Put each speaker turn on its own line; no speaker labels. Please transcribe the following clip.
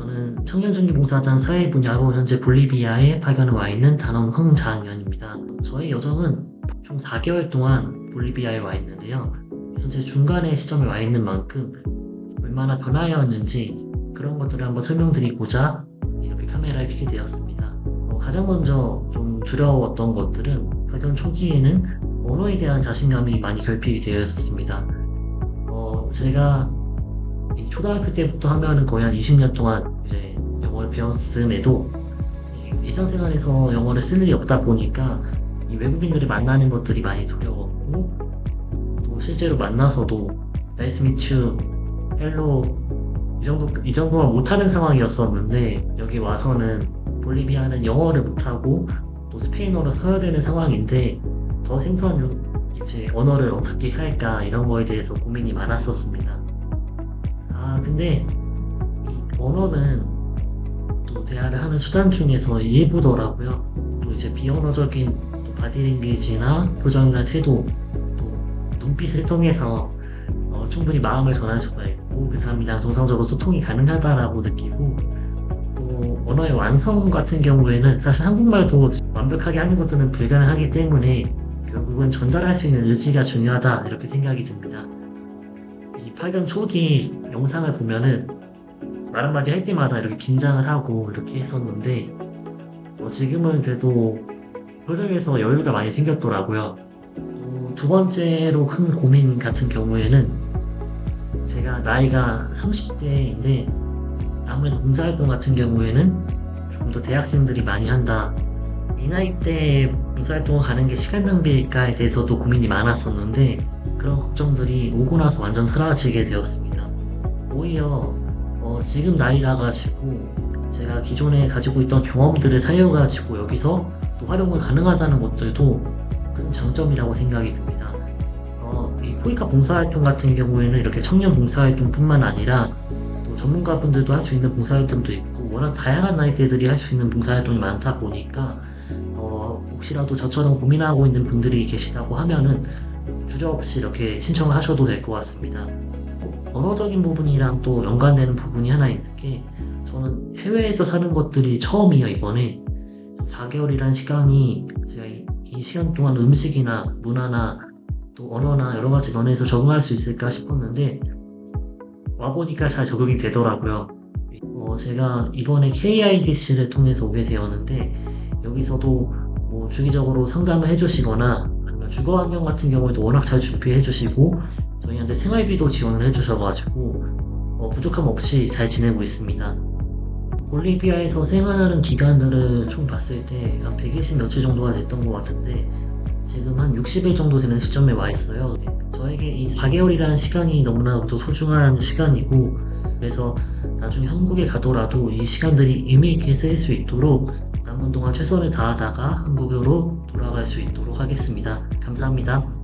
저는 청년중기봉사단 사회 분야로 현재 볼리비아에 파견을 와 있는 단원 황장현입니다. 저의 여정은 총 4개월 동안 볼리비아에 와 있는데요. 현재 중간의 시점에 와 있는 만큼 얼마나 변화하였는지 그런 것들을 한번 설명드리고자 이렇게 카메라를 켜게 되었습니다. 어, 가장 먼저 좀 두려웠던 것들은 파견 초기에는 언어에 대한 자신감이 많이 결핍이 되어 있었습니다. 어, 제가 이 초등학교 때부터 하면은 거의 한 20년 동안 이제 영어를 배웠음에도 이 일상생활에서 영어를 쓸 일이 없다 보니까 이 외국인들을 만나는 것들이 많이 두려웠고 또 실제로 만나서도 nice meet you, hello 이 정도 이 정도만 못하는 상황이었었는데 여기 와서는 볼리비아는 영어를 못하고 또 스페인어를 써야 되는 상황인데 더 생소한 이제 언어를 어떻게 할까 이런 거에 대해서 고민이 많았었습니다. 아 근데 이 언어는 또 대화를 하는 수단 중에서 일부더라고요. 또 이제 비언어적인 또 바디랭귀지나 표정이나 태도 또 눈빛을 통해서 어, 충분히 마음을 전할 수가 있고 그 사람이랑 정상적으로 소통이 가능하다라고 느끼고 또 언어의 완성 같은 경우에는 사실 한국말도 완벽하게 하는 것들은 불가능하기 때문에 결국은 전달할 수 있는 의지가 중요하다 이렇게 생각이 듭니다. 이 파견 초기 영상을 보면은 말 한마디 할 때마다 이렇게 긴장을 하고 이렇게 했었는데 어, 지금은 그래도 표정에서 여유가 많이 생겼더라고요. 또두 번째로 큰 고민 같은 경우에는 제가 나이가 30대인데 아무래도 봉사활동 같은 경우에는 조금 더 대학생들이 많이 한다. 이 나이 때 봉사활동을 가는 게 시간 낭비일까에 대해서도 고민이 많았었는데 그런 걱정들이 오고 나서 완전 사라지게 되었습니다. 오히려 어, 지금 나이라 가지고 제가 기존에 가지고 있던 경험들을 살려가지고 여기서 또 활용을 가능하다는 것들도 큰 장점이라고 생각이 듭니다. 어, 이 코이카 봉사활동 같은 경우에는 이렇게 청년 봉사활동뿐만 아니라 또 전문가분들도 할 수 있는 봉사활동도 있고 워낙 다양한 나이대들이 할 수 있는 봉사활동이 많다 보니까 어, 혹시라도 저처럼 고민하고 있는 분들이 계시다고 하면은 주저없이 이렇게 신청을 하셔도 될 것 같습니다. 언어적인 부분이랑 또 연관되는 부분이 하나 있는 게 저는 해외에서 사는 것들이 처음이에요 이번에 4개월이란 시간이 제가 이, 이 시간 동안 음식이나 문화나 또 언어나 여러 가지 면에서 적응할 수 있을까 싶었는데 와보니까 잘 적응이 되더라고요. 어, 제가 이번에 KIDC를 통해서 오게 되었는데 여기서도 뭐 주기적으로 상담을 해주시거나 주거 환경 같은 경우에도 워낙 잘 준비해 주시고 저희한테 생활비도 지원을 해 주셔가지고 어, 부족함 없이 잘 지내고 있습니다. 볼리비아에서 생활하는 기간들을 총 봤을 때 한 120 며칠 정도가 됐던 것 같은데 지금 한 60일 정도 되는 시점에 와 있어요. 네, 저에게 이 4개월이라는 시간이 너무나도 소중한 시간이고 그래서 나중에 한국에 가더라도 이 시간들이 의미 있게 쓰일 수 있도록 남은 동안 최선을 다하다가 한국으로 돌아갈 수 있도록 하겠습니다. 감사합니다.